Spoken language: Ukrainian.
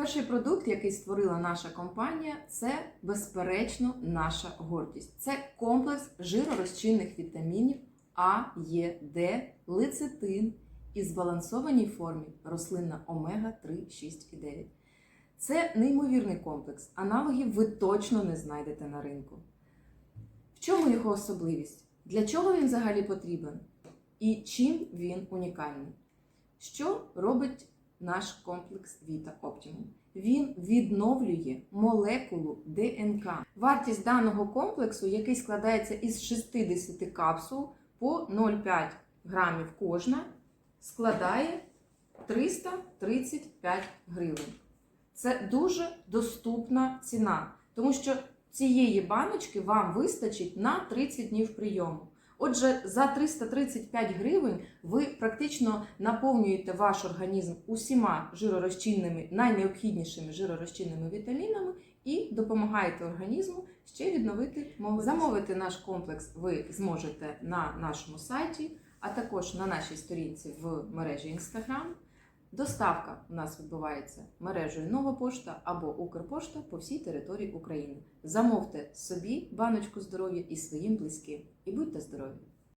Перший продукт, який створила наша компанія, це безперечно наша гордість. Це комплекс жиророзчинних вітамінів А, Е, Д, лецитин і збалансованій формі рослинна омега 3, 6 і 9. Це неймовірний комплекс. Аналогів ви точно не знайдете на ринку. В чому його особливість? Для чого він взагалі потрібен? І чим він унікальний? Що робить наш комплекс Vita Optimum? Він відновлює молекулу ДНК. Вартість даного комплексу, який складається із 60 капсул по 0,5 грамів кожна, складає 335 гривень. Це дуже доступна ціна, тому що цієї баночки вам вистачить на 30 днів прийому. Отже, за 335 гривень ви практично наповнюєте ваш організм усіма жиророзчинними, найнеобхіднішими жиророзчинними вітамінами і допомагаєте організму ще відновити мову. Замовити наш комплекс ви зможете на нашому сайті, а також на нашій сторінці в мережі Instagram. Доставка у нас відбувається мережею Нова Пошта або Укрпошта по всій території України. Замовте собі баночку здоров'я і своїм близьким. І будьте здорові!